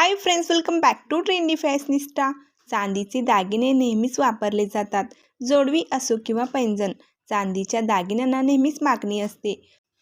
Hi friends welcome back to trendy fashionista चांदीचे दागिने नेहमीच वापरले जातात. जोडवी असो किंवा पैंजण चांदीच्या दागिन्यांना नेहमीच मागणी असते.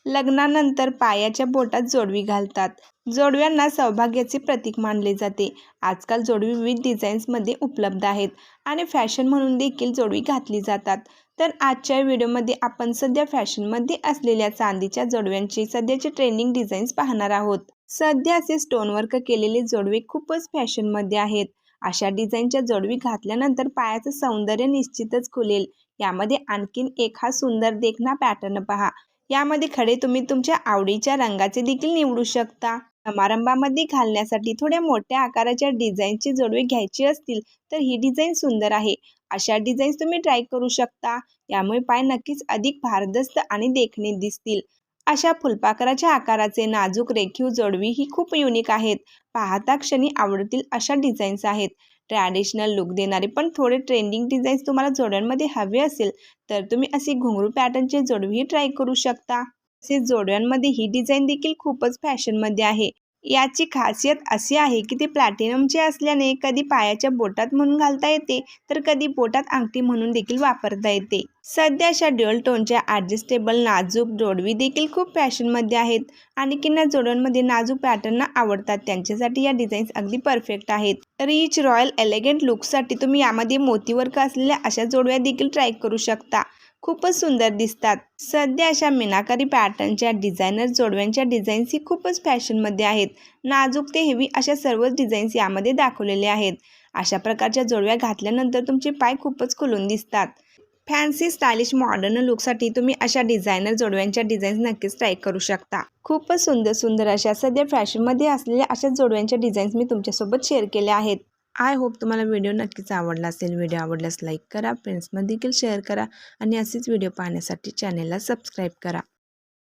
लग्नानंतर पायाच्या बोटात जोडवी घालतात. जोडव्यांना सौभाग्याचे प्रतीक मानले जाते. आजकाल जोडवी विविध डिझाईन्समध्ये उपलब्ध आहेत आणि फॅशन म्हणून देखील जोडवी घातली जातात. तर आजच्या व्हिडिओमध्ये आपण सध्या फॅशनमध्ये असलेल्या चांदीच्या जोडव्यांची सध्याचे ट्रेंडिंग डिझाईन्स पाहणार आहोत. सध्या असे स्टोनवर्क केलेले जोडवे खूपच फॅशनमध्ये आहेत. अशा डिझाईनच्या जोडवी घातल्यानंतर पायाचं सौंदर्य निश्चितच खुलेल. यामध्ये आणखीन एक हा सुंदर देखणा पॅटर्न पहा. यामध्ये खडे तुम्ही तुमच्या आवडीच्या रंगाचे देखील निवडू शकता. समारंभामध्ये घालण्यासाठी थोड्या मोठ्या आकाराच्या डिझाईनची जोडवे घ्यायची असतील तर ही डिझाईन सुंदर आहे. अशा डिझाईन्स तुम्ही ट्राय करू शकता. यामुळे पाय नक्कीच अधिक भारदस्त आणि देखणे दिसतील. अशा फुलपाखराच्या आकाराचे नाजूक रेखीव जोडवी ही खूप युनिक आहेत. पाहता क्षणी आवडतील अशा डिझाईन्स आहेत. ट्रॅडिशनल लुक देणारे पण थोडे ट्रेंडिंग डिझाईन्स तुम्हाला जोड्यांमध्ये हवे असेल तर तुम्ही असे घुंगरू पॅटर्नचे जोडवीही ट्राय करू शकता. तसेच जोड्यांमध्ये ही डिझाईन देखील खूपच फॅशनमध्ये आहे. याची खासियत अशी आहे की ते प्लॅटिनमचे असल्याने कधी पायाच्या बोटात म्हणून घालता येते तर कधी बोटात अंगठी म्हणून देखील वापरता येते. सध्या अशा ड्युअल टोनच्या ॲडजस्टेबल नाजूक जोडवी देखील खूप फॅशनमध्ये आहेत आणि किन्ना जोड्यांमध्ये नाजूक पॅटर्नना आवडतात. त्यांच्यासाठी या डिझाईन्स अगदी परफेक्ट आहेत. रिच रॉयल एलिगंट लुकसाठी तुम्ही यामध्ये मोतीवर्क असलेल्या अशा जोडव्या देखील ट्राय करू शकता. खूपच सुंदर दिसतात. सध्या अशा मीनाकारी पॅटर्नच्या डिझायनर जोडव्यांच्या डिझाईन्स ही खूपच फॅशनमध्ये आहेत. नाजूक ते हेवी अशा सर्वच डिझाईन्स यामध्ये दाखवलेले आहेत. अशा प्रकारच्या जोडव्या घातल्यानंतर तुमचे पाय खूपच खुलून दिसतात. फॅन्सी स्टायलिश मॉडर्न लुकसाठी तुम्ही अशा डिझायनर जोडव्यांच्या डिझाईन्स नक्कीच ट्राय करू शकता. खूपच सुंदर सुंदर अशा सध्या फॅशनमध्ये असलेल्या अशा जोडव्यांच्या डिझाईन्स मी तुमच्यासोबत शेअर केल्या आहेत. आय होप तुम्हाला व्हिडिओ नक्कीच आवडला असेल. व्हिडिओ आवडल्यास लाईक करा फ्रेंड्समध्ये देखील शेअर करा आणि असेच व्हिडिओ पाहण्यासाठी चॅनेलला सबस्क्राईब करा.